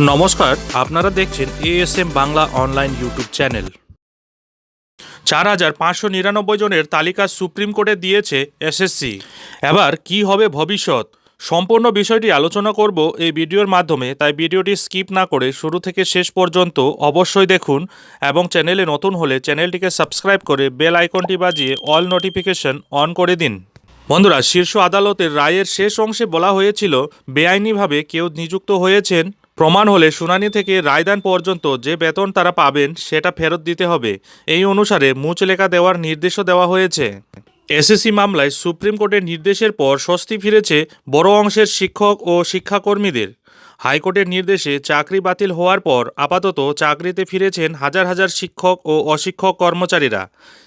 নমস্কার, আপনারা দেখছেন ASM Bangla online YouTube channel চার হাজার পাঁচশো নিরানব্বই জনের তালিকা সুপ্রিম কোর্টে দিয়েছে এসএসসি এবার কি হবে ভবিষ্যৎ? সম্পূর্ণ বিষয়টি আলোচনা করব এই ভিডিওর মাধ্যমে, তাই ভিডিওটি স্কিপ না করে শুরু থেকে শেষ পর্যন্ত অবশ্যই দেখুন এবং চ্যানেলে নতুন হলে চ্যানেলটিকে সাবস্ক্রাইব করে বেল আইকনটি বাজিয়ে অল নোটিফিকেশন অন করে দিন। বন্ধুরা, শীর্ষ আদালতের রায়ের শেষ অংশে বলা হয়েছিল, বেআইনিভাবে কেউ নিযুক্ত হয়েছেন প্রমাণ হলে শুনানি থেকে রায়দান পর্যন্ত যে বেতন তারা পাবেন, সেটা ফেরত দিতে হবে। এই অনুসারে মুচলেখা দেওয়ার নির্দেশও দেওয়া হয়েছে। এসএসসি মামলায় সুপ্রিম কোর্টের নির্দেশের পর স্বস্তি ফিরেছে বড় অংশের শিক্ষক ও শিক্ষাকর্মীদের। হাইকোর্টের নির্দেশে চাকরি বাতিল হওয়ার পর আপাতত চাকরিতে ফিরেছেন হাজার হাজার শিক্ষক ও অশিক্ষক কর্মচারীরা।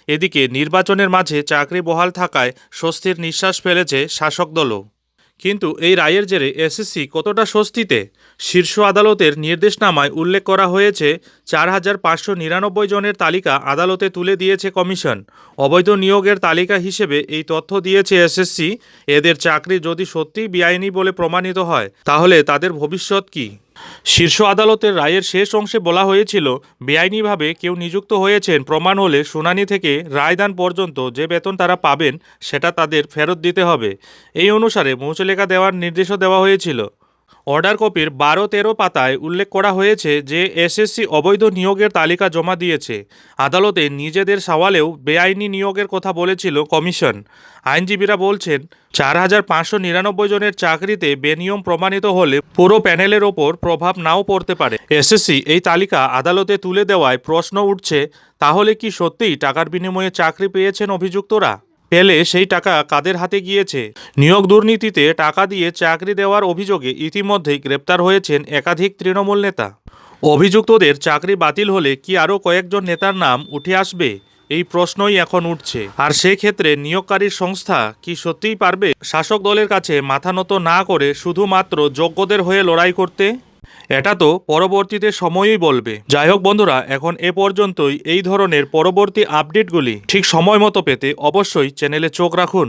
এদিকে নির্বাচনের মাঝে চাকরি বহাল থাকায় স্বস্তির নিঃশ্বাস ফেলেছে শাসক দলও। কিন্তু এই রায়ের জেরে এসএসসি কতটা স্বস্তিতে? শীর্ষ আদালতের নির্দেশনামায় উল্লেখ করা হয়েছে, চার হাজার পাঁচশো নিরানব্বই জনের তালিকা আদালতে তুলে দিয়েছে কমিশন। অবৈধ নিয়োগের তালিকা হিসেবে এই তথ্য দিয়েছে এসএসসি। এদের চাকরি যদি সত্যিই বেআইনি বলে প্রমাণিত হয়, তাহলে তাদের ভবিষ্যৎ কী? শীর্ষ আদালতের রায়ের শেষ অংশে বলা হয়েছিল, বেআইনিভাবে কেউ নিযুক্ত হয়েছেন প্রমাণ হলে শুনানি থেকে রায়দান পর্যন্ত যে বেতন তারা পাবেন, সেটা তাদের ফেরত দিতে হবে। এই অনুসারে মৌচলেখা দেওয়ার নির্দেশও দেওয়া হয়েছিল। অর্ডার কপির বারো তেরো পাতায় উল্লেখ করা হয়েছে যে এসএসসি অবৈধ নিয়োগের তালিকা জমা দিয়েছে। আদালতে নিজেদের সওয়ালেও বেআইনি নিয়োগের কথা বলেছিল কমিশন। আইনজীবীরা বলছেন, চার হাজার পাঁচশো নিরানব্বই জনের চাকরিতে বেনিয়ম প্রমাণিত হলে পুরো প্যানেলের ওপর প্রভাব নাও পড়তে পারে। এসএসসি এই তালিকা আদালতে তুলে দেওয়ায় প্রশ্ন উঠছে, তাহলে কি সত্যিই টাকার বিনিময়ে চাকরি পেয়েছেন অভিযুক্তরা? পেলে সেই টাকা কাদের হাতে গিয়েছে? নিয়োগ দুর্নীতিতে টাকা দিয়ে চাকরি দেওয়ার অভিযোগে ইতিমধ্যেই গ্রেপ্তার হয়েছেন একাধিক তৃণমূল নেতা। অভিযুক্তদের চাকরি বাতিল হলে কি আরও কয়েকজন নেতার নাম উঠে আসবে? এই প্রশ্নই এখন উঠছে। আর সেক্ষেত্রে নিয়োগকারী সংস্থা কি সত্যিই পারবে? শাসক দলের কাছে মাথা নত না করে শুধুমাত্র যোগ্যদের হয়ে লড়াই করতে? এটা তো পরবর্তীতে সময়ই বলবে। যাই হোক বন্ধুরা, এখন এ পর্যন্তই। এই ধরনের পরবর্তী আপডেটগুলি ঠিক সময় মতো পেতে অবশ্যই চ্যানেলে চোখ রাখুন।